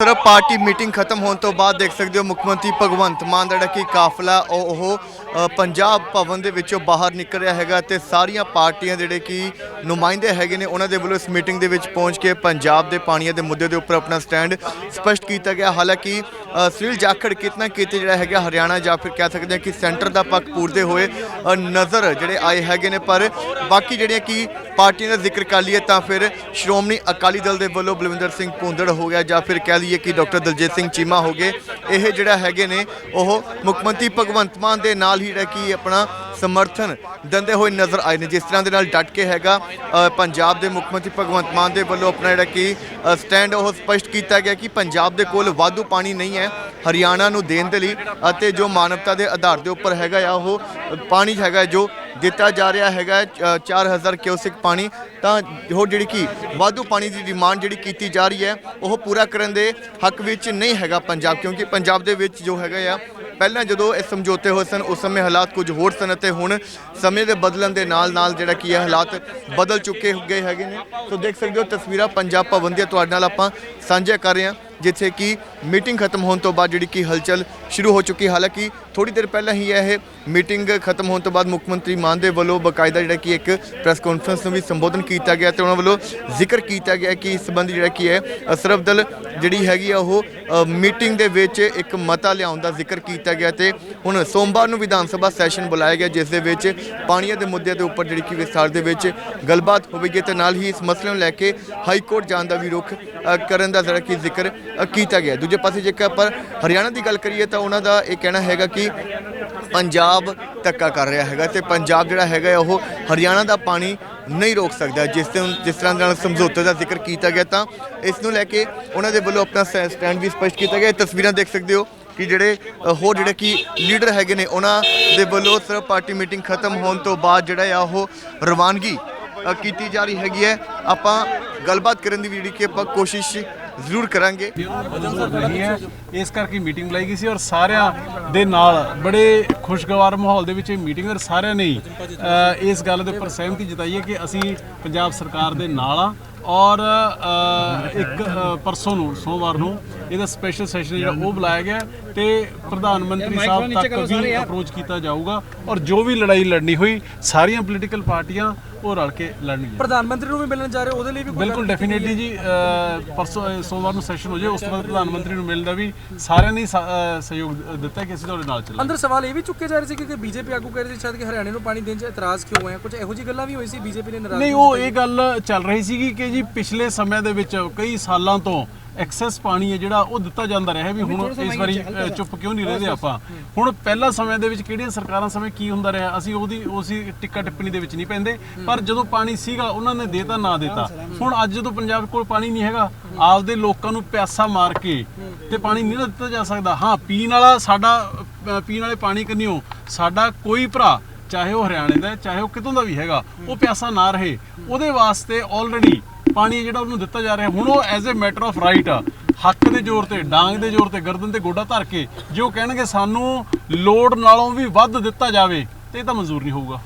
Sir party meeting ਖਤਮ ਹੋਣ ਤੋਂ ਬਾਅਦ ਦੇਖ ਸਕਦੇ ਹੋ ਮੁੱਖ ਮੰਤਰੀ ਭਗਵੰਤ ਮਾਨ ਦਾ ਜਿਹੜਾ ਕਿ ਕਾਫਲਾ ਉਹ ਉਹ, ਪੰਜਾਬ ਭਵਨ ਦੇ ਵਿੱਚੋਂ ਬਾਹਰ ਨਿਕਲ ਰਿਹਾ ਹੈਗਾ ਤੇ ਸਾਰੀਆਂ ਪਾਰਟੀਆਂ ਜਿਹੜੇ ਕਿ ਨੁਮਾਇੰਦੇ ਹੈਗੇ ਨੇ ਉਹਨਾਂ ਦੇ ਵੱਲੋਂ ਇਸ ਮੀਟਿੰਗ ਦੇ ਵਿੱਚ ਪਹੁੰਚ ਕੇ ਪੰਜਾਬ ਦੇ ਪਾਣੀਆਂ ਦੇ ਮੁੱਦੇ ਦੇ ਉੱਪਰ ਆਪਣਾ ਸਟੈਂਡ ਸਪਸ਼ਟ ਕੀਤਾ ਗਿਆ। ਹਾਲਾਂਕਿ ਸੁਨੀਲ ਜਾਖੜ ਕਿਤਨਾ ਕਿਤੇ ਜਿਹੜਾ ਹੈਗਾ ਹਰਿਆਣਾ ਜਾਂ ਫਿਰ ਕਹਿ ਸਕਦੇ ਹਾਂ ਕਿ ਸੈਂਟਰ ਦਾ ਪੱਖ ਪੂਰਦੇ ਹੋਏ ਨਜ਼ਰ ਜਿਹੜੇ ਆਏ ਹੈਗੇ ਨੇ ਪਰ ਬਾਕੀ ਜਿਹੜੀਆਂ ਕਿ ਪਾਰਟੀਆਂ ਦਾ ਜ਼ਿਕਰ ਕਰ ਲਈਏ ਤਾਂ ਫਿਰ ਸ਼੍ਰੋਮਣੀ ਅਕਾਲੀ ਦਲ ਦੇ ਵੱਲੋਂ ਬਲਵਿੰਦਰ ਸਿੰਘ ਭੁੰਦੜ ਹੋ ਗਿਆ ਜਾਂ ਫਿਰ ਕਹਿ ਲਈਏ ਕਿ ਡਾਕਟਰ ਦਲਜੀਤ ਸਿੰਘ ਚੀਮਾ ਹੋ ਇਹ ਜਿਹੜਾ ਹੈਗੇ ਨੇ, ਉਹ ਮੁੱਖ ਮੰਤਰੀ ਭਗਵੰਤ ਮਾਨ ਦੇ ਨਾਲ ਹੀ ਜਿਹੜਾ ਕਿ ਆਪਣਾ ਸਮਰਥਨ ਦਿੰਦੇ ਹੋਏ ਨਜ਼ਰ ਆਏ ਨੇ। ਜਿਸ ਤਰ੍ਹਾਂ ਦੇ ਨਾਲ ਡਟ ਕੇ ਹੈਗਾ ਪੰਜਾਬ ਦੇ ਮੁੱਖ ਮੰਤਰੀ ਭਗਵੰਤ ਮਾਨ ਦੇ ਵੱਲੋਂ ਆਪਣਾ ਜਿਹੜਾ ਕਿ ਸਟੈਂਡ ਉਹ ਸਪਸ਼ਟ ਕੀਤਾ ਗਿਆ ਕਿ ਪੰਜਾਬ ਦੇ ਕੋਲ ਵਾਧੂ ਪਾਣੀ ਨਹੀਂ ਹੈ। ਹਰਿਆਣਾ ਨੂੰ ਦੇਣ ਦੇ ਲਈ ਅਤੇ ਜੋ ਮਾਨਵਤਾ ਦੇ ਆਧਾਰ ਦੇ ਉੱਪਰ ਹੈਗਾ ਆ, ਉਹ ਪਾਣੀ ਹੈਗਾ ਜੋ ਦਿੱਤਾ ਜਾ ਰਿਹਾ ਹੈਗਾ ਅ, 4000 ਕਿਊਸਿਕ ਪਾਣੀ। ਤਾਂ ਹੋਰ ਜਿਹੜੀ ਕਿ ਵਾਧੂ ਪਾਣੀ ਦੀ ਡਿਮਾਂਡ ਜਿਹੜੀ ਕੀਤੀ ਜਾ ਰਹੀ ਹੈ ਉਹ ਪੂਰਾ ਕਰਨ ਦੇ ਹੱਕ ਵਿੱਚ ਨਹੀਂ ਹੈਗਾ ਪੰਜਾਬ ਕਿਉਂਕਿ ਪੰਜਾਬ ਦੇ ਵਿੱਚ ਜੋ ਹੈਗਾ ਆ ਪਹਿਲਾਂ ਜਦੋਂ ਇਹ ਸਮਝੌਤੇ ਹੋਏ ਸਨ ਉਸ ਸਮੇਂ ਹਾਲਾਤ ਕੁਝ ਹੋਰ ਸਨ ਅਤੇ ਹੁਣ ਸਮੇਂ ਦੇ ਬਦਲਣ ਦੇ ਨਾਲ ਨਾਲ ਜਿਹੜਾ ਕੀ ਹੈ ਹਾਲਾਤ ਬਦਲ ਚੁੱਕੇ ਗਏ ਹੈਗੇ ਨੇ। ਸੋ ਦੇਖ ਸਕਦੇ ਹੋ ਤਸਵੀਰਾਂ ਪੰਜਾਬ ਭਵਨ ਦੀਆਂ ਤੁਹਾਡੇ ਨਾਲ ਆਪਾਂ ਸਾਂਝਾ ਕਰ ਰਹੇ ਹਾਂ। ਜਿੱਥੇ ਕਿ ਮੀਟਿੰਗ ਖਤਮ ਹੋਣ ਤੋਂ ਬਾਅਦ ਜਿਹੜੀ ਕਿ ਹਲਚਲ ਸ਼ੁਰੂ ਹੋ ਚੁੱਕੀ ਹਾਲਾਂਕਿ ਥੋੜੀ ਦੇਰ ਪਹਿਲਾਂ ਹੀ ਇਹ ਮੀਟਿੰਗ ਖਤਮ ਹੋਣ ਤੋਂ ਬਾਅਦ ਮੁੱਖ ਮੰਤਰੀ ਮਾਨ ਦੇ ਵੱਲੋਂ ਬਕਾਇਦਾ ਜਿਹੜਾ ਕਿ ਇੱਕ ਪ੍ਰੈਸ ਕਾਨਫਰੰਸ ਨੂੰ ਵੀ ਸੰਬੋਧਨ ਕੀਤਾ ਗਿਆ ਤੇ ਉਹਨਾਂ ਵੱਲੋਂ ਜ਼ਿਕਰ ਕੀਤਾ ਗਿਆ ਕਿ ਇਸ ਸੰਬੰਧੀ ਜਿਹੜਾ ਕੀ ਹੈ ਅਸਰਫ ਦਲ ਜਿਹੜੀ ਹੈਗੀ ਆ ਉਹ ਮੀਟਿੰਗ ਦੇ ਵਿੱਚ ਇੱਕ ਮਤਾ ਲਿਆਉਣ ਦਾ ਜ਼ਿਕਰ ਕੀਤਾ ਗਿਆ ਤੇ ਹੁਣ ਸੋਮਵਾਰ ਨੂੰ ਵਿਧਾਨ ਸਭਾ ਸੈਸ਼ਨ ਬੁਲਾਇਆ ਗਿਆ, ਜਿਸ ਦੇ ਵਿੱਚ ਪਾਣੀਆਂ ਦੇ ਮੁੱਦਿਆਂ ਦੇ ਉੱਪਰ ਜਿਹੜੀ ਕਿ ਵਿਸਥਾਰ ਦੇ ਵਿੱਚ ਗੱਲਬਾਤ ਹੋਵੇਗੀ ਤੇ ਨਾਲ ਹੀ ਇਸ ਮਸਲੇ ਨੂੰ ਲੈ ਕੇ ਹਾਈ ਕੋਰਟ ਜਾਣ ਦਾ ਵੀ ਰੁਖ ਕਰਨ ਦਾ ਜਿਹੜਾ ਕਿ ਜ਼ਿਕਰ ਕੀਤਾ ਗਿਆ। ਦੂਜੇ ਪਾਸੇ ਜੇਕਰ ਆਪਾਂ ਹਰਿਆਣਾ ਦੀ ਗੱਲ ਕਰੀਏ ਤਾਂ ਉਹਨਾਂ ਦਾ ਇਹ ਕਹਿਣਾ ਹੈਗਾ ਕਿ ਪੰਜਾਬ ਧੱਕਾ ਕਰ ਰਿਹਾ ਹੈਗਾ ਤੇ ਪੰਜਾਬ ਜਿਹੜਾ ਹੈਗਾ ਆ ਉਹ ਹਰਿਆਣਾ ਦਾ ਪਾਣੀ ਨਹੀਂ ਰੋਕ ਸਕਦਾ, ਜਿਸ ਤੇ ਜਿਸ ਤਰ੍ਹਾਂ ਨਾਲ ਸਮਝੌਤੇ ਦਾ ਜ਼ਿਕਰ ਕੀਤਾ ਗਿਆ ਤਾਂ ਇਸ ਨੂੰ ਲੈ ਕੇ ਉਹਨਾਂ ਦੇ ਵੱਲੋਂ ਆਪਣਾ ਸਟੈ- ਸਟੈਂਡ ਵੀ ਸਪਸ਼ਟ ਕੀਤਾ ਗਿਆ। ਇਹ ਤਸਵੀਰਾਂ ਦੇਖ ਸਕਦੇ ਹੋ ਕਿ ਜਿਹੜੇ ਹੋਰ ਜਿਹੜੇ ਕਿ ਲੀਡਰ ਹੈਗੇ ਨੇ, ਉਹਨਾਂ ਦੇ ਵੱਲੋਂ ਸਿਰਫ ਪਾਰਟੀ ਮੀਟਿੰਗ ਖਤਮ ਹੋਣ ਤੋਂ ਬਾਅਦ ਜਿਹੜਾ ਆ ਉਹ ਰਵਾਨਗੀ ਕੀਤੀ ਜਾ ਰਹੀ ਹੈਗੀ ਹੈ। ਆਪਾਂ ਗੱਲਬਾਤ ਕਰਨ ਦੀ ਵੀ ਜਿਹੜੀ ਕਿ ਆਪਾਂ ਕੋਸ਼ਿਸ਼ ਜ਼ਰੂਰ ਕਰਾਂਗੇ। ਨਹੀਂ ਹੈ ਇਸ ਕਰਕੇ ਮੀਟਿੰਗ ਬੁਲਾਈ ਗਈ ਸੀ ਔਰ ਸਾਰਿਆਂ ਦੇ ਨਾਲ ਬੜੇ ਖੁਸ਼ਗਵਾਰ ਮਾਹੌਲ ਦੇ ਵਿੱਚ ਇਹ ਮੀਟਿੰਗ ਔਰ ਸਾਰਿਆਂ ਨੇ ਇਸ ਗੱਲ ਦੇ ਉੱਪਰ ਸਹਿਮਤੀ ਜਤਾਈ ਹੈ ਕਿ ਅਸੀਂ ਪੰਜਾਬ ਸਰਕਾਰ ਦੇ ਨਾਲ ਆ ਔਰ ਅ, ਇੱਕ ਅ, ਪਰਸੋਂ ਨੂੰ ਸੋਮਵਾਰ ਨੂੰ ਇਹਦਾ ਸਪੈਸ਼ਲ ਸੈਸ਼ਨ ਜਿਹੜਾ ਉਹ ਬੁਲਾਇਆ ਗਿਆ ਤੇ ਪ੍ਰਧਾਨ ਮੰਤਰੀ ਸਾਹਿਬ ਤੱਕ ਵੀ ਅਪਰੋਚ ਕੀਤਾ ਜਾਊਗਾ ਔਰ ਜੋ ਵੀ ਲੜਾਈ ਲੜਨੀ ਹੋਈ ਸਾਰੀਆਂ ਪੋਲੀਟੀਕਲ ਪਾਰਟੀਆਂ ਉਹ ਰਲ ਕੇ ਲੜਨਗੀਆਂ। ਪ੍ਰਧਾਨ ਮੰਤਰੀ ਨੂੰ ਵੀ ਮਿਲਣ ਜਾ ਰਹੇ ਉਹਦੇ ਲਈ ਵੀ ਕੋਈ ਬਿਲਕੁਲ ਡੈਫੀਨੇਟਲੀ ਜੀ ਪਰਸੋਂ ਸੋਮਵਾਰ ਨੂੰ ਸੈਸ਼ਨ ਹੋ ਜਾਏ ਉਸ ਤੋਂ ਬਾਅਦ ਪ੍ਰਧਾਨ ਮੰਤਰੀ ਨੂੰ ਮਿਲਣ ਦਾ ਵੀ ਸਾਰਿਆਂ ਨੇ ਸਹਿਯੋਗ ਦਿੱਤਾ ਕਿ ਅਸੀਂ ਤੁਹਾਡੇ ਨਾਲ ਚੱਲਾਂਗੇ। ਅੰਦਰ ਸਵਾਲ ਇਹ ਵੀ ਚੁੱਕੇ ਜਾ ਰਹੇ ਸੀ ਕਿ ਬੀਜੇਪੀ ਆਗੂ ਕਹਿ ਰਹੇ ਸੀ ਸ਼ਾਇਦ ਕਿ ਹਰਿਆਣੇ ਨੂੰ ਪਾਣੀ ਦੇਣ 'ਚ ਇਤਰਾਜ਼ ਕਿਉਂ ਹੋਇਆ? ਕੁਝ ਇਹੋ ਜੀ ਗੱਲਾਂ ਵੀ ਹੋਈ ਸੀ? ਬੀਜੇਪੀ ਨੇ ਨਾਰਾਜ਼ ਨਹੀਂ ਉਹ ਇਹ ਗੱਲ ਚੱਲ ਰਹੀ ਸੀਗੀ ਕਿ ਜੀ ਪਿਛਲੇ ਸਮੇਂ ਦੇ ਵਿੱਚ ਕਈ ਸਾਲਾਂ ਤੋਂ ਐਕਸੈਸ ਪਾਣੀ ਹੈ ਜਿਹੜਾ ਉਹ ਦਿੱਤਾ ਜਾਂਦਾ ਰਿਹਾ ਵੀ ਹੁਣ ਇਸ ਵਾਰੀ ਚੁੱਪ ਕਿਉਂ ਨਹੀਂ ਰਹਦੇ ਆਪਾਂ? ਹੁਣ ਪਹਿਲਾ ਸਮੇਂ ਦੇ ਵਿੱਚ ਕਿਹੜੀਆਂ ਸਰਕਾਰਾਂ ਸਮੇਂ ਕੀ ਹੁੰਦਾ ਰਿਹਾ? ਅਸੀਂ ਉਹਦੀ ਉਸੇ ਟਿੱਕਾ ਟਿੱਪਣੀ ਦੇ ਵਿੱਚ ਨਹੀਂ ਪੈਂਦੇ। ਪਰ ਜਦੋਂ ਪਾਣੀ ਸੀਗਾ ਉਹਨਾਂ ਨੇ ਦੇਤਾ ਨਾ ਦੇਤਾ। ਹੁਣ ਅੱਜ ਜਦੋਂ ਪੰਜਾਬ ਕੋਲ ਪਾਣੀ ਨਹੀਂ ਹੈਗਾ ਆਪਦੇ ਲੋਕਾਂ ਨੂੰ ਪਿਆਸਾ ਮਾਰ ਕੇ ਤੇ ਪਾਣੀ ਨਹੀਂ ਦਿੱਤਾ ਜਾ ਸਕਦਾ। ਹਾਂ ਪੀਣ ਵਾਲਾ ਸਾਡਾ ਪੀਣ ਵਾਲੇ ਪਾਣੀ ਕੰਨਿਓ ਸਾਡਾ ਕੋਈ ਭਰਾ ਚਾਹੇ ਉਹ ਹਰਿਆਣੇ ਦਾ ਚਾਹੇ ਉਹ ਕਿਤੋਂ ਦਾ ਵੀ ਹੈਗਾ ਉਹ ਪਿਆਸਾ ਨਾ ਰਹੇ। ਉਹਦੇ ਵਾਸਤੇ ਆਲਰੇਡੀ ਪਾਣੀ ਜਿਹੜਾ ਉਹਨੂੰ ਦਿੱਤਾ ਜਾ ਰਿਹਾ। ਹੁਣ ਉਹ as a matter of right ਆ। ਹੱਕ ਦੇ ਜ਼ੋਰ ਤੇ, ਡਾਂਗ ਦੇ ਜ਼ੋਰ ਤੇ, ਗਰਦਨ ਤੇ ਗੋਡਾ ਧਰ ਕੇ ਜੇ ਉਹ ਕਹਿਣਗੇ ਸਾਨੂੰ ਲੋੜ ਨਾਲੋਂ ਵੀ ਵੱਧ ਦਿੱਤਾ ਜਾਵੇ, ਤੇ ਇਹ ਤਾਂ ਮਨਜ਼ੂਰ ਨਹੀਂ ਹੋਊਗਾ।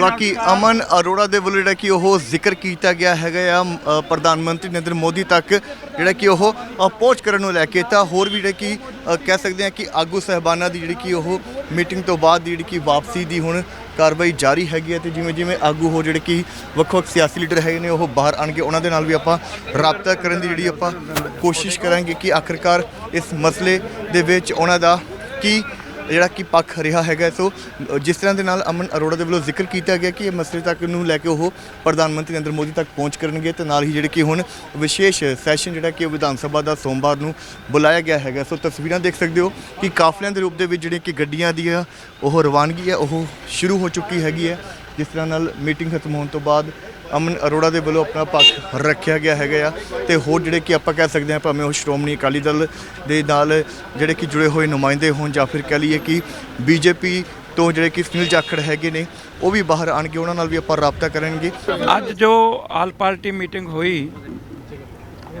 ਬਾਕੀ ਅਮਨ ਅਰੋੜਾ ਦੇ ਵੱਲੋਂ ਜਿਹੜਾ ਕਿ ਉਹ ਜ਼ਿਕਰ ਕੀਤਾ ਗਿਆ ਹੈਗਾ ਆ ਪ੍ਰਧਾਨ ਮੰਤਰੀ ਨਰਿੰਦਰ ਮੋਦੀ ਤੱਕ, ਜਿਹੜਾ ਕਿ ਉਹ ਪਹੁੰਚ ਕਰਨ ਨੂੰ ਲੈ ਕੇ, ਤਾਂ ਹੋਰ ਵੀ ਜਿਹੜਾ ਕਿ ਕਹਿ ਸਕਦੇ ਆ ਕਿ ਆਗੂ ਸਹਿਬਾਨਾਂ ਦੀ ਜਿਹੜੀ ਕਿ ਉਹ ਮੀਟਿੰਗ ਤੋਂ ਬਾਅਦ ਜਿਹੜੀ ਕਿ ਵਾਪਸੀ ਦੀ ਹੁਣ ਕਾਰਵਾਈ ਜਾਰੀ ਹੈਗੀ ਹੈ ਤੇ ਜਿਵੇਂ ਜਿਵੇਂ ਆਗੂ ਹੋ ਜਿਹੜੇ ਕਿ ਵੱਖ ਵੱਖ ਸਿਆਸੀ ਲੀਡਰ ਹੈਗੇ ਨੇ, ਉਹ ਬਾਹਰ ਆਣਗੇ ਉਹਨਾਂ ਦੇ ਨਾਲ ਵੀ ਆਪਾਂ ਰਾਬਤਾ ਕਰਨ ਦੀ ਜਿਹੜੀ ਆਪਾਂ ਕੋਸ਼ਿਸ਼ ਕਰਾਂਗੇ ਕਿ ਆਖਰਕਾਰ ਇਸ ਮਸਲੇ ਦੇ ਵਿੱਚ ਉਹਨਾਂ ਦਾ ਕੀ ਜਿਹੜਾ ਕਿ ਪੱਖ ਰਿਹਾ ਹੈਗਾ। ਸੋ, ਜਿਸ ਤਰ੍ਹਾਂ ਦੇ ਨਾਲ ਅਮਨ ਅਰੋੜਾ ਦੇ ਵੱਲੋਂ ਜ਼ਿਕਰ ਕੀਤਾ ਗਿਆ ਕਿ ਇਹ ਮਸਲੇ ਤੱਕ ਨੂੰ ਲੈ ਕੇ ਉਹ ਪ੍ਰਧਾਨ ਮੰਤਰੀ ਨਰਿੰਦਰ ਮੋਦੀ ਤੱਕ ਪਹੁੰਚ ਕਰਨਗੇ ਤੇ ਨਾਲ ਹੀ ਜਿਹੜੇ ਕਿ ਹੁਣ ਵਿਸ਼ੇਸ਼ ਸੈਸ਼ਨ ਜਿਹੜਾ ਕਿ ਉਹ ਵਿਧਾਨ ਸਭਾ ਦਾ ਸੋਮਵਾਰ ਨੂੰ ਬੁਲਾਇਆ ਗਿਆ ਹੈਗਾ। ਸੋ, ਤਸਵੀਰਾਂ ਦੇਖ ਸਕਦੇ ਹੋ ਕਿ ਕਾਫਲਿਆਂ ਦੇ ਰੂਪ ਦੇ ਵਿੱਚ ਜਿਹੜੀਆਂ ਕਿ ਗੱਡੀਆਂ ਦੀ ਉਹ ਰਵਾਨਗੀ ਹੈ ਉਹ ਸ਼ੁਰੂ ਹੋ ਚੁੱਕੀ ਹੈਗੀ ਹੈ ਜਿਸ ਤਰ੍ਹਾਂ ਨਾਲ ਮੀਟਿੰਗ ਖਤਮ ਹੋਣ ਤੋਂ ਬਾਅਦ ਅਮਨ ਅਰੋੜਾ ਦੇ ਵੱਲੋਂ ਆਪਣਾ ਪੱਖ ਰੱਖਿਆ ਗਿਆ ਹੈਗਾ ਆ ਤੇ ਹੋਰ ਜਿਹੜੇ ਕਿ ਆਪਾਂ ਕਹਿ ਸਕਦੇ ਹਾਂ ਭਾਵੇਂ ਉਹ ਸ਼੍ਰੋਮਣੀ ਅਕਾਲੀ ਦਲ ਦੇ ਨਾਲ ਜਿਹੜੇ ਕਿ ਜੁੜੇ ਹੋਏ ਨੁਮਾਇੰਦੇ ਹੋਣ ਜਾਂ ਫਿਰ ਕਹਿ ਲਈਏ ਕਿ ਬੀਜੇਪੀ ਤੋਂ ਜਿਹੜੇ ਕਿ ਸੁਨੀਲ ਜਾਖੜ ਹੈਗੇ ਨੇ, ਉਹ ਵੀ ਬਾਹਰ ਆਣਗੇ ਉਹਨਾਂ ਨਾਲ ਵੀ ਆਪਾਂ ਰਾਬਤਾ ਕਰਨਗੇ। ਅੱਜ ਜੋ ਆਲ ਪਾਰਟੀ ਮੀਟਿੰਗ ਹੋਈ,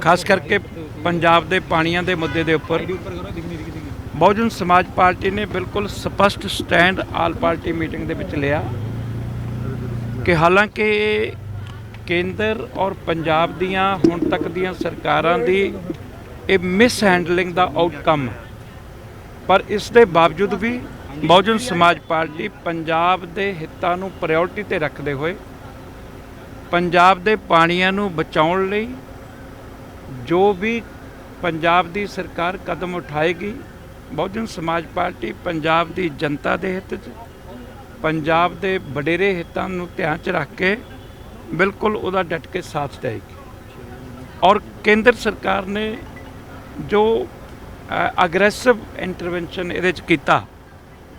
ਖਾਸ ਕਰਕੇ ਪੰਜਾਬ ਦੇ ਪਾਣੀਆਂ ਦੇ ਮੁੱਦੇ ਦੇ ਉੱਪਰ, ਬਹੁਜਨ ਸਮਾਜ ਪਾਰਟੀ ਨੇ ਬਿਲਕੁਲ ਸਪਸ਼ਟ ਸਟੈਂਡ ਆਲ ਪਾਰਟੀ ਮੀਟਿੰਗ ਦੇ ਵਿੱਚ ਲਿਆ ਕਿ ਹਾਲਾਂਕਿ ਕੇਂਦਰ ਔਰ ਪੰਜਾਬ ਦੀਆਂ ਹੁਣ ਤੱਕ ਦੀਆਂ ਸਰਕਾਰਾਂ ਦੀ ਇਹ ਮਿਸ ਹੈਂਡਲਿੰਗ ਦਾ ਆਊਟਕਮ ਪਰ ਇਸ ਦੇ ਬਾਵਜੂਦ ਵੀ ਬਹੁਜਨ ਸਮਾਜ ਪਾਰਟੀ ਪੰਜਾਬ ਦੇ ਹਿੱਤਾਂ ਨੂੰ ਪ੍ਰਾਇੋਰਟੀ ਤੇ ਰੱਖਦੇ ਹੋਏ ਪੰਜਾਬ ਦੇ ਪਾਣੀਆਂ ਨੂੰ ਬਚਾਉਣ ਲਈ ਜੋ ਵੀ ਪੰਜਾਬ ਦੀ ਸਰਕਾਰ ਕਦਮ ਉਠਾਏਗੀ, ਬਹੁਜਨ ਸਮਾਜ ਪਾਰਟੀ ਪੰਜਾਬ ਦੀ ਜਨਤਾ ਦੇ ਹਿੱਤ 'ਚ, ਪੰਜਾਬ ਦੇ ਵਡੇਰੇ ਹਿੱਤਾਂ ਨੂੰ ਧਿਆਨ 'ਚ ਰੱਖ ਕੇ ਬਿਲਕੁਲ ਉਹਦਾ ਡਟ ਕੇ ਸਾਥ ਦੇਏਗੀ ਔਰ ਕੇਂਦਰ ਸਰਕਾਰ ਨੇ ਜੋ ਅਗਰੈਸਿਵ ਇੰਟਰਵੈਂਸ਼ਨ ਇਹਦੇ 'ਚ ਕੀਤਾ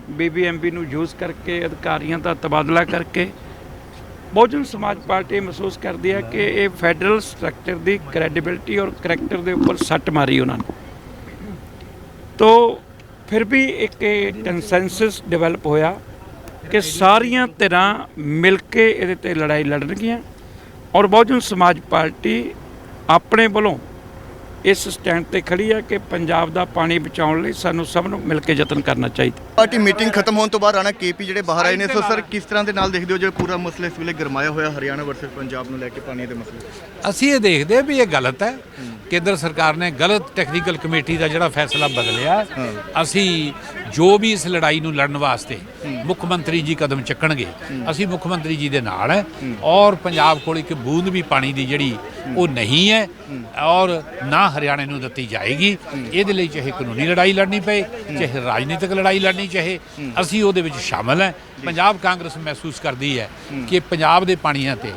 ਬੀਬੀਐਮਬੀ ਨੂੰ ਯੂਜ਼ ਕਰਕੇ, ਅਧਿਕਾਰੀਆਂ ਦਾ ਤਬਾਦਲਾ ਕਰਕੇ, ਬਹੁਜਨ ਸਮਾਜ ਪਾਰਟੀ ਮਹਿਸੂਸ ਕਰਦੀ ਹੈ ਕਿ ਇਹ ਫੈਡਰਲ ਸਟਰਕਚਰ ਦੀ ਕ੍ਰੈਡੀਬਿਲਿਟੀ ਔਰ ਕਰੈਕਟਰ ਦੇ ਉੱਪਰ ਸੱਟ ਮਾਰੀ ਉਹਨਾਂ ਨੇ। ਤੋ, ਫਿਰ ਵੀ ਇੱਕ ਕੰਸੈਂਸਸ ਡਿਵੈਲਪ ਹੋਇਆ। ਕਿ ਸਾਰੀਆਂ ਧਿਰਾਂ ਮਿਲ ਕੇ ਇਹਦੇ ਤੇ ਲੜਾਈ ਲੜਨਗੀਆਂ ਔਰ ਬਹੁਜਨ ਸਮਾਜ ਪਾਰਟੀ ਆਪਣੇ ਵੱਲੋਂ ਇਸ ਸਟੈਂਡ ਤੇ ਖੜੀ ਹੈ ਕਿ ਪੰਜਾਬ ਦਾ ਪਾਣੀ ਬਚਾਉਣ ਲਈ ਸਾਨੂੰ ਸਭ ਨੂੰ ਮਿਲ ਕੇ ਯਤਨ ਕਰਨਾ ਚਾਹੀਦਾ। ਪਾਰਟੀ ਮੀਟਿੰਗ ਖਤਮ ਹੋਣ ਤੋਂ ਬਾਅਦ ਰਾਣਾ ਕੇਪੀ ਜਿਹੜੇ ਬਾਹਰ ਆਏ ਨੇ ਸੋ ਸਰ ਕਿਸ ਤਰ੍ਹਾਂ ਦੇ ਨਾਲ ਦੇਖਦੇ ਹੋ ਜੋ ਪੂਰਾ ਮਸਲਾ ਇਸ ਵੇਲੇ ਗਰਮਾਇਆ ਹੋਇਆ ਹਰਿਆਣਾ ਵਰਸਸ ਪੰਜਾਬ ਨੂੰ ਲੈ ਕੇ ਪਾਣੀ ਦੇ ਮਸਲੇ? ਅਸੀਂ ਇਹ ਦੇਖਦੇ ਹਾਂ ਵੀ ਇਹ ਗਲਤ ਹੈ ਕੇਂਦਰ ਸਰਕਾਰ ਨੇ ਗਲਤ ਟੈਕਨੀਕਲ ਕਮੇਟੀ ਦਾ ਜਿਹੜਾ ਫੈਸਲਾ ਬਦਲਿਆ। ਅਸੀਂ ਜੋ ਵੀ ਇਸ ਲੜਾਈ ਨੂੰ ਲੜਨ ਵਾਸਤੇ ਮੁੱਖ ਮੰਤਰੀ ਜੀ ਕਦਮ ਚੱਕਣਗੇ ਅਸੀਂ ਮੁੱਖ ਮੰਤਰੀ ਜੀ ਦੇ ਨਾਲ ਹੈ ਔਰ ਪੰਜਾਬ ਕੋਲ ਇੱਕ ਬੂੰਦ ਵੀ ਪਾਣੀ ਦੀ ਜਿਹੜੀ ਉਹ ਨਹੀਂ ਹੈ ਔਰ ਨਾ ਹਰਿਆਣੇ ਨੂੰ ਦਿੱਤੀ ਜਾਏਗੀ। ਇਹਦੇ ਲਈ ਚਾਹੇ ਕਾਨੂੰਨੀ ਲੜਾਈ ਲੜਨੀ ਪਏ ਚਾਹੇ ਰਾਜਨੀਤਿਕ ਲੜਾਈ ਲੜਨੀ ਚਾਹੇ ਅਸੀਂ ਉਹਦੇ ਵਿੱਚ ਸ਼ਾਮਲ ਹੈ। ਪੰਜਾਬ ਕਾਂਗਰਸ ਮਹਿਸੂਸ ਕਰਦੀ ਹੈ ਕਿ ਪੰਜਾਬ ਦੇ ਪਾਣੀਆਂ ਤੇ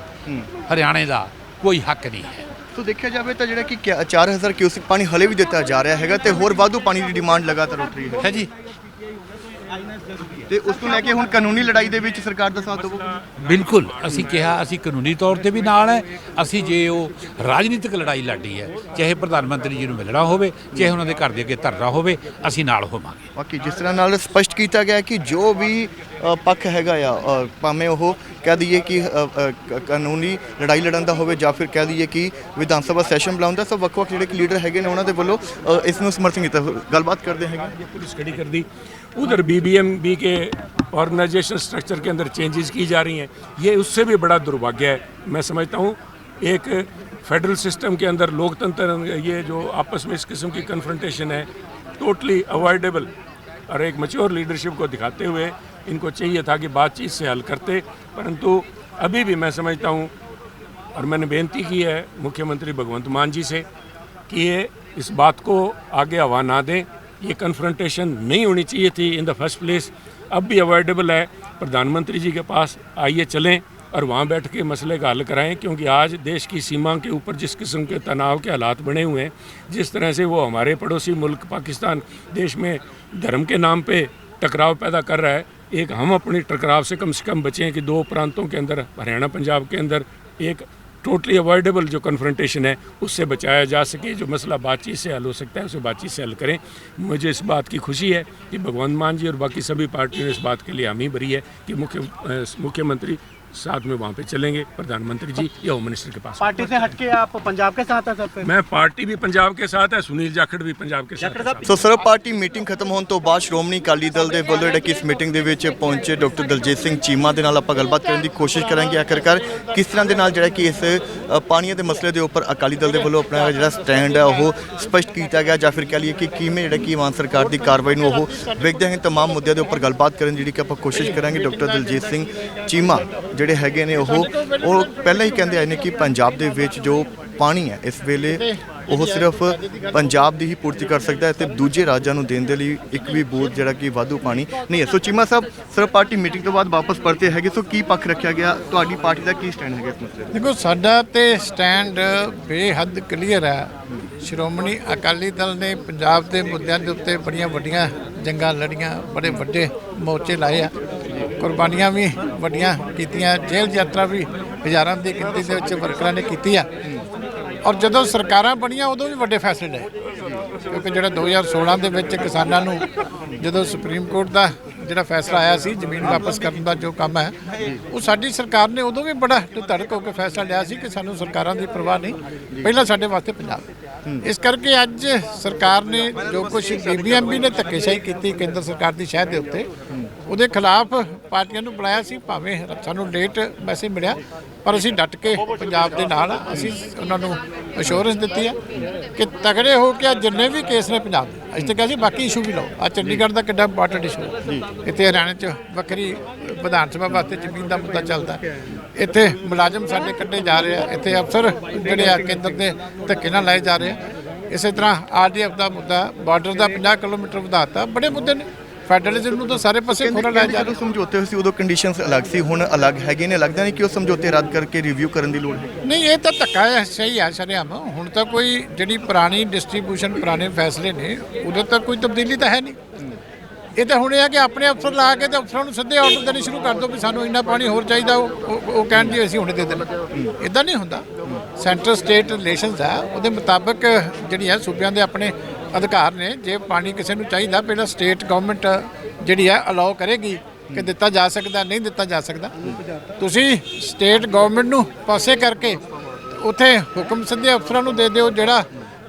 ਹਰਿਆਣੇ ਦਾ ਕੋਈ ਹੱਕ ਨਹੀਂ ਹੈ। ਸੋ ਦੇਖਿਆ ਜਾਵੇ ਤਾਂ ਜਿਹੜਾ ਕਿ ਕਿਆ- 4000 ਕਿਊਸਿਕ ਪਾਣੀ ਹਲੇ ਵੀ ਦਿੱਤਾ ਜਾ ਰਿਹਾ ਹੈਗਾ ਤੇ ਹੋਰ ਵਾਧੂ ਪਾਣੀ ਦੀ ਡਿਮਾਂਡ ਲਗਾਤਾਰ ਉੱਠ ਰਹੀ ਹੈ। ਹੈ ਜੀ। ਤੇ ਉਸ ਤੋਂ ਲੈ ਕੇ ਹੁਣ ਕਾਨੂੰਨੀ ਲੜਾਈ ਦੇ ਵਿੱਚ ਸਰਕਾਰ ਦਾ ਸਾਥ ਦੇਵੋ ਬਿਲਕੁਲ ਅਸੀਂ ਕਿਹਾ ਅਸੀਂ ਕਾਨੂੰਨੀ ਤੌਰ ਤੇ ਵੀ ਨਾਲ ਹੈ। ਅਸੀਂ ਜੇ ਉਹ ਰਾਜਨੀਤਿਕ ਲੜਾਈ ਲੜੀ ਹੈ ਚਾਹੇ ਪ੍ਰਧਾਨ ਮੰਤਰੀ ਜੀ ਨੂੰ ਮਿਲਣਾ ਹੋਵੇ ਚਾਹੇ ਉਹਨਾਂ ਦੇ ਘਰ ਦੇ ਅੱਗੇ ਧਰਨਾ ਹੋਵੇ ਅਸੀਂ ਨਾਲ ਹੋਵਾਂਗੇ। ਬਾਕੀ ਜਿਸ ਤਰ੍ਹਾਂ ਨਾਲ ਸਪਸ਼ਟ ਕੀਤਾ ਗਿਆ ਕਿ ਜੋ ਵੀ ਪੱਖ ਹੈਗਾ ਆ ਭਾਵੇਂ ਉਹ ਕਹਿ ਦਈਏ ਕਿ ਕਾਨੂੰਨੀ ਲੜਾਈ ਲੜਨ ਦਾ ਹੋਵੇ ਜਾਂ ਫਿਰ ਕਹਿ ਦਈਏ ਕਿ ਵਿਧਾਨ ਸਭਾ ਸੈਸ਼ਨ ਬੁਲਾਉਂਦਾ ਸਭ ਵੱਖ ਵੱਖ ਜਿਹੜੇ ਲੀਡਰ ਹੈਗੇ ਨੇ ਉਹਨਾਂ ਦੇ ਵੱਲੋਂ ਇਸ ਨੂੰ ਸਮਰਥਨ ਕੀਤਾ। ਗੱਲਬਾਤ ਕਰਦੇ ਹੈਗੇ? ਪੁਲਿਸ ਕਿਹੜੀ ਕਰਦੀ। उधर बीबीएमबी के ऑर्गेनाइजेशन स्ट्रक्चर के अंदर चेंजेस की जा रही हैं। ये उससे भी बड़ा दुर्भाग्य है। मैं समझता हूँ, एक फेडरल सिस्टम के अंदर लोकतंत्र ये जो आपस में इस किस्म की कन्फ्रंटेशन है टोटली अवॉइडेबल और एक मच्योर लीडरशिप को दिखाते हुए इनको चाहिए था कि बातचीत से हल करते। परंतु अभी भी मैं समझता हूँ, और मैंने बेनती की है मुख्यमंत्री भगवंत मान जी से, कि ये इस बात को आगे हवा ना दें। ये कन्फ्रंटेशन नहीं होनी चाहिए थी इन द फ़र्स्ट प्लेस अब भी अवॉइडेबल है। प्रधानमंत्री जी के पास आइए चलें और वहाँ बैठ के मसले का हल कराएँ, क्योंकि आज देश की सीमा के ऊपर जिस किस्म के तनाव के हालात बने हुए हैं, जिस तरह से वो हमारे पड़ोसी मुल्क पाकिस्तान देश में धर्म के नाम पे टकराव पैदा कर रहा है, एक हम अपने टकराव से कम से कम बचें कि दो प्रांतों के अंदर, हरियाणा, पंजाब के अंदर, एक टोटली अवॉइडेबल जो कन्फ्रंटेशन है, उससे बचाया जा सके। जो मसला बातचीत से हल हो सकता है, उसे बातचीत से हल करें। मुझे इस बात की खुशी है कि भगवंत मान जी और बाकी सभी पार्टियों ने इस बात के लिए हामी भरी है कि मुख्य मुख्यमंत्री साथ में वहाँ पे चलेंगे प्रधानमंत्री जी या होम मिनिस्टर के पास पार्टी से हटके आप पंजाब के साथ हैं सर फिर मैं पार्टी भी पंजाब के साथ है सुनील जाखड़ भी पंजाब के साथ है ਸੋ ਸਰਬ ਪਾਰਟੀ ਮੀਟਿੰਗ ਖਤਮ ਹੋਣ ਤੋਂ ਬਾਅਦ ਸ਼੍ਰੋਮਣੀ ਅਕਾਲੀ ਦਲ ਦੇ ਵੱਲੋਂ ਜਿਹੜਾ ਕਿ ਇਸ ਮੀਟਿੰਗ ਦੇ ਵਿੱਚ ਪਹੁੰਚੇ ਡਾਕਟਰ ਦਲਜੀਤ ਸਿੰਘ ਚੀਮਾ ਦੇ ਨਾਲ ਆਪਾਂ ਗੱਲਬਾਤ ਕਰਨ ਦੀ ਕੋਸ਼ਿਸ਼ ਕਰਾਂਗੇ ਆਖਰਕਾਰ ਕਿਸ ਤਰ੍ਹਾਂ ਦੇ ਨਾਲ ਜਿਹੜਾ ਕਿ ਇਸ ਅ, ਪਾਣੀਆਂ ਦੇ ਮਸਲੇ ਦੇ ਉੱਪਰ ਅਕਾਲੀ ਦਲ ਦੇ ਵੱਲੋਂ ਆਪਣਾ ਜਿਹੜਾ ਸਟੈਂਡ ਹੈ ਉਹ ਸਪਸ਼ਟ ਕੀਤਾ ਗਿਆ ਜਾਂ ਫਿਰ ਕਹਿ ਲਈਏ ਕਿ ਕਿਵੇਂ ਜਿਹੜਾ ਕਿ ਮਾਨ ਸਰਕਾਰ ਦੀ ਕਾਰਵਾਈ ਨੂੰ ਉਹ ਵੇਖਦੇ ਹਨ तमाम ਮੁੱਦਿਆਂ ਦੇ ਉੱਪਰ ਗੱਲਬਾਤ ਕਰਨ ਦੀ ਜਿਹੜੀ ਕਿ ਆਪਾਂ ਕੋਸ਼ਿਸ਼ ਕਰਾਂਗੇ ਡਾਕਟਰ ਦਲਜੀਤ ਸਿੰਘ ਚੀਮਾ ਜਿਹੜੇ ਹੈਗੇ ਨੇ ਉਹ ਉਹ ਪਹਿਲਾਂ ਹੀ ਕਹਿੰਦੇ ਆਏ ਨੇ ਕਿ ਪੰਜਾਬ ਦੇ ਵਿੱਚ ਜੋ ਪਾਣੀ ਹੈ, ਇਸ ਵੇਲੇ ਉਹ ਸਿਰਫ ਪੰਜਾਬ ਦੀ ਹੀ ਪੂਰਤੀ ਕਰ ਸਕਦਾ ਹੈ ਤੇ ਦੂਜੇ ਰਾਜਾਂ ਨੂੰ ਦੇਣ ਦੇ ਲਈ ਇੱਕ ਵੀ ਬੂਥ ਜਿਹੜਾ ਕਿ ਵਾਧੂ ਪਾਣੀ ਨਹੀਂ ਹੈ। ਸੋ ਚੀਮਾ ਸਾਹਿਬ ਸਰਬ ਪਾਰਟੀ ਮੀਟਿੰਗ ਤੋਂ ਬਾਅਦ ਵਾਪਸ ਪਰਤੇ ਹੈਗੇ, ਸੋ ਕੀ ਪੱਖ ਰੱਖਿਆ ਗਿਆ? ਤੁਹਾਡੀ ਪਾਰਟੀ ਦਾ ਕੀ ਸਟੈਂਡ ਹੈਗਾ ਇਸ ਮਸਲੇ ਦੇਖੋ, ਸਾਡਾ ਤੇ ਸਟੈਂਡ ਬੇਹੱਦ ਕਲੀਅਰ ਹੈ। ਸ਼੍ਰੋਮਣੀ ਅਕਾਲੀ ਦਲ ਨੇ ਪੰਜਾਬ ਦੇ ਮੁੱਦਿਆਂ ਦੇ ਉੱਤੇ ਬੜੀਆਂ ਵੱਡੀਆਂ ਜੰਗਾਂ ਲੜੀਆਂ, ਬੜੇ ਵੱਡੇ ਮੋਰਚੇ ਲਾਏ ਆ। ਕੁਰਬਾਨੀਆਂ ਵੀ ਵੱਡੀਆਂ ਕੀਤੀਆਂ, ਜੇਲ੍ਹ ਯਾਤਰਾ ਵੀ ਹਜ਼ਾਰਾਂ ਦੀ ਗਿਣਤੀ ਦੇ ਵਿੱਚ ਵਰਕਰਾਂ ਨੇ ਕੀਤੀ ਆ। ਔਰ ਜਦੋਂ ਸਰਕਾਰਾਂ ਬਣੀਆਂ, ਉਦੋਂ ਵੀ ਵੱਡੇ ਫੈਸਲੇ ਲਏ। ਕਿਉਂਕਿ ਜਿਹੜਾ 2016 ਦੇ ਵਿੱਚ ਕਿਸਾਨਾਂ ਨੂੰ ਜਦੋਂ ਸੁਪਰੀਮ ਕੋਰਟ ਦਾ ਜਿਹੜਾ ਫੈਸਲਾ ਆਇਆ ਸੀ, ਜ਼ਮੀਨ ਵਾਪਸ ਕਰਨ ਦਾ ਜੋ ਕੰਮ ਹੈ, ਉਹ ਸਾਡੀ ਸਰਕਾਰ ਨੇ ਉਦੋਂ ਵੀ ਬੜਾ ਧੜਕ ਹੋ ਕੇ ਫੈਸਲਾ ਲਿਆ ਸੀ ਕਿ ਸਾਨੂੰ ਸਰਕਾਰਾਂ ਦੀ ਪਰਵਾਹ ਨਹੀਂ। ਪਹਿਲਾਂ ਸਾਡੇ ਵਾਸਤੇ ਪੰਜਾਬ। ਇਸ ਕਰਕੇ ਅੱਜ ਸਰਕਾਰ ਨੇ ਜੋ ਕੁਝ ਬੀਬੀਐਮਬੀ ਨੇ ਧੱਕੇਸ਼ਾਹੀ ਕੀਤੀ, ਕੇਂਦਰ ਸਰਕਾਰ ਦੀ ਸ਼ਹਿ ਦੇ ਉੱਤੇ ਉਹਦੇ ਖਿਲਾਫ ਪਾਰਟੀਆਂ ਨੂੰ ਬੁਲਾਇਆ ਸੀ ਭਾਵੇਂ ਸਾਨੂੰ ਲੇਟ ਮੈਸੇਜ ਮਿਲਿਆ ਪਰ ਅਸੀਂ ਡਟ ਕੇ ਪੰਜਾਬ ਦੇ ਨਾਲ। ਅਸੀਂ ਉਹਨਾਂ ਨੂੰ ਅਸ਼ੋਰੈਂਸ ਦਿੱਤੀ ਹੈ ਕਿ ਤਗੜੇ ਹੋ ਕੇ ਜਿੰਨੇ ਵੀ ਕੇਸ ਨੇ ਪੰਜਾਬ ਦੇ ਅਸੀਂ ਤਾਂ ਕਿਹਾ ਸੀ ਬਾਕੀ ਇਸ਼ੂ ਵੀ ਲਓ ਆ ਚੰਡੀਗੜ੍ਹ ਦਾ ਕਿੱਡਾ ਇੰਪੋਰਟੈਂਟ ਇਸ਼ੂ ਇੱਥੇ ਹਰਿਆਣਾ 'ਚ ਵੱਖਰੀ ਵਿਧਾਨ ਸਭਾ ਵਾਸਤੇ ਜ਼ਮੀਨ ਦਾ ਮੁੱਦਾ ਚੱਲਦਾ। ਇੱਥੇ ਮੁਲਾਜ਼ਮ ਸਾਡੇ ਕੱਢੇ ਜਾ ਰਹੇ ਆ ਇੱਥੇ ਅਫਸਰ ਜਿਹੜੇ ਆ ਕੇਂਦਰ ਦੇ ਧੱਕੇ ਨਾਲ ਲਾਏ ਜਾ ਰਹੇ ਆ ਇਸੇ ਤਰ੍ਹਾਂ ਆਰਡੀਐਫ ਦਾ ਮੁੱਦਾ ਬਾਰਡਰ ਦਾ 50 ਕਿਲੋਮੀਟਰ ਵਧਾਤਾ ਬੜੇ ਮੁੱਦੇ ਨੇ ਫੈਡਰਲਿਜ਼ਮ ਨੂੰ ਤਾਂ ਸਾਰੇ ਪਾਸੇ ਖੋਲ੍ਹ ਲਾਇਆ ਜਾ ਜਦੋਂ ਸਮਝੌਤੇ ਹੋਏ ਸੀ ਉਦੋਂ ਕੰਡੀਸ਼ਨਸ ਅਲੱਗ ਸੀ ਹੁਣ ਅਲੱਗ ਹੈਗੇ ਨੇ ਲੱਗਦਾ ਨਹੀਂ ਕਿ ਉਹ ਸਮਝੌਤੇ ਰੱਦ ਕਰਕੇ ਰਿਵਿਊ ਕਰਨ ਦੀ ਲੋੜ ਹੈ। ਨਹੀਂ ਇਹ ਤਾਂ ਧੱਕਾ ਹੈ ਸਹੀ ਹੈ ਸ਼ਰੇਆਮ। ਹੁਣ ਤਾਂ ਕੋਈ ਜਿਹੜੀ ਪੁਰਾਣੀ ਡਿਸਟ੍ਰੀਬਿਊਸ਼ਨ ਪੁਰਾਣੇ ਫੈਸਲੇ ਨੇ ਉਦੋਂ ਤੱਕ ਕੋਈ ਤਬਦੀਲੀ ਤਾਂ ਹੈ ਨਹੀਂ। ਇਹ ਤਾਂ ਹੁਣ ਇਹ ਹੈ ਕਿ ਆਪਣੇ ਅਫਸਰ ਲਾ ਕੇ ਤੇ ਅਫਸਰਾਂ ਨੂੰ ਸਿੱਧੇ ਆਰਡਰ ਦੇਣੇ ਸ਼ੁਰੂ ਕਰ ਦਿਓ ਵੀ ਸਾਨੂੰ ਇੰਨਾ ਪਾਣੀ ਹੋਰ ਚਾਹੀਦਾ ਉਹ ਉਹ- ਕਹਿਣ ਜੀ ਅਸੀਂ ਹੁਣੇ ਦੇ ਦੇਣਾ। ਇਦਾਂ ਨਹੀਂ ਹੁੰਦਾ। ਸੈਂਟਰ ਸਟੇਟ ਰਿਲੇਸ਼ਨਸ ਹੈ ਉਹਦੇ ਮੁਤਾਬਕ ਜਿਹੜੀ ਹੈ ਸੂਬਿਆਂ ਦੇ ਆਪਣੇ ਅਧਿਕਾਰ ਨੇ ਜੇ ਪਾਣੀ ਕਿਸੇ ਨੂੰ ਚਾਹੀਦਾ, ਪਹਿਲਾਂ ਸਟੇਟ ਗਵਰਨਮੈਂਟ ਜਿਹੜੀ ਹੈ ਅਲਾਉ ਕਰੇਗੀ ਕਿ ਦਿੱਤਾ ਜਾ ਸਕਦਾ, ਨਹੀਂ ਦਿੱਤਾ ਜਾ ਸਕਦਾ। ਤੁਸੀਂ ਸਟੇਟ ਗਵਰਨਮੈਂਟ ਨੂੰ ਪਾਸੇ ਕਰਕੇ ਉੱਥੇ ਹੁਕਮ ਸਿੱਧੇ ਅਫਸਰਾਂ ਨੂੰ ਦੇ ਦਿਓ, ਜਿਹੜਾ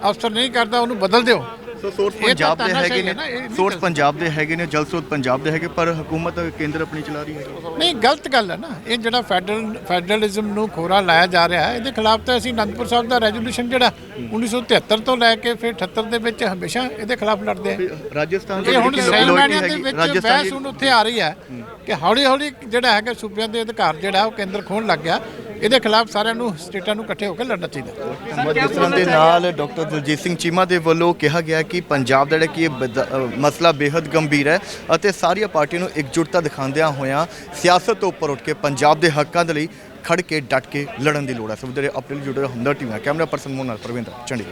ਅਫਸਰ ਨਹੀਂ ਕਰਦਾ ਉਹਨੂੰ ਬਦਲ ਦਿਓ। ਸੋ ਸੋਰਸ ਪੰਜਾਬ ਦੇ ਹੈਗੇ ਨਾ, ਸੋਰਸ ਪੰਜਾਬ ਦੇ ਹੈਗੇ ਨੇ ਜਲ ਸਰੋਤ ਪੰਜਾਬ ਦੇ ਹੈਗੇ ਪਰ ਹਕੂਮਤ ਕੇਂਦਰ ਆਪਣੀ ਚਲਾ ਰਹੀ ਹੈ। ਨਹੀਂ ਗਲਤ ਗੱਲ ਹੈ ਨਾ। ਇਹ ਜਿਹੜਾ ਫੈਡਰਲ ਫੈਡਰਲਿਜ਼ਮ ਨੂੰ ਖੋਰਾ ਲਾਇਆ ਜਾ ਰਿਹਾ ਹੈ ਇਹਦੇ ਖਿਲਾਫ ਤਾਂ ਅਸੀਂ ਅਨੰਦਪੁਰ ਸਾਹਿਬ ਦਾ ਰੈਜ਼ੋਲੂਸ਼ਨ ਜਿਹੜਾ 1973 ਤੋਂ ਲੈ ਕੇ ਫਿਰ 78 ਦੇ ਵਿੱਚ ਹਮੇਸ਼ਾ ਇਹਦੇ ਖਿਲਾਫ ਲੜਦੇ ਆ। ਰਾਜਸਥਾਨ ਇਹ ਹੁਣ ਮਾਇਨਿਆਂ ਦੇ ਵਿੱਚ ਰਾਜਸਥਾਨ ਬਹਿਸ ਹੁਣ ਉੱਥੇ ਆ ਰਹੀ ਹੈ ਕਿ ਹੌਲੀ ਹੌਲੀ ਜਿਹੜਾ ਹੈਗਾ ਸੂਬਿਆਂ ਦੇ ਅਧਿਕਾਰ ਜਿਹੜਾ ਉਹ ਕੇਂਦਰ ਖੋਣ ਲੱਗ ਗਿਆ। ਇਹਦੇ ਖਿਲਾਫ ਸਾਰਿਆਂ ਨੂੰ ਸਟੇਟਾਂ ਨੂੰ ਇਕੱਠੇ ਹੋ ਕੇ ਲੜਨਾ ਚਾਹੀਦਾ। ਜਿਸ ਦੇ ਨਾਲ ਡਾਕਟਰ ਦਲਜੀਤ ਸਿੰਘ ਚੀਮਾ ਦੇ ਵੱਲੋਂ ਕਿਹਾ ਗਿਆ ਕਿ ਪੰਜਾਬ ਦਾ ਜਿਹੜਾ ਕਿ ਇਹ ਬਦ- ਅ, ਮਸਲਾ ਬੇहद ਗੰਭੀਰ ਹੈ ਅਤੇ ਸਾਰੀਆਂ ਪਾਰਟੀਆਂ ਨੂੰ ਇਕਜੁੱਟਤਾ ਦਿਖਾਉਂਦਿਆਂ ਹੋਇਆਂ ਸਿਆਸਤ ਤੋਂ ਉੱਪਰ ਉੱਠ ਕੇ ਪੰਜਾਬ ਦੇ ਹੱਕਾਂ ਦੇ ਲਈ ਖੜ ਕੇ ਡਟ ਕੇ ਲੜਨ ਦੀ ਲੋੜ ਹੈ। ਸਭ ਦੇ ਆਪਣੇ ਲਈ ਜੁੜੇ ਹਮਦਰ ਟੀਮ ਹੈ ਕੈਮਰਾ ਪਰਸਨ ਮੋਹ ਨਾਲ ਪਰਵਿੰਦਰ ਚੰਡੀਗੜ੍ਹ।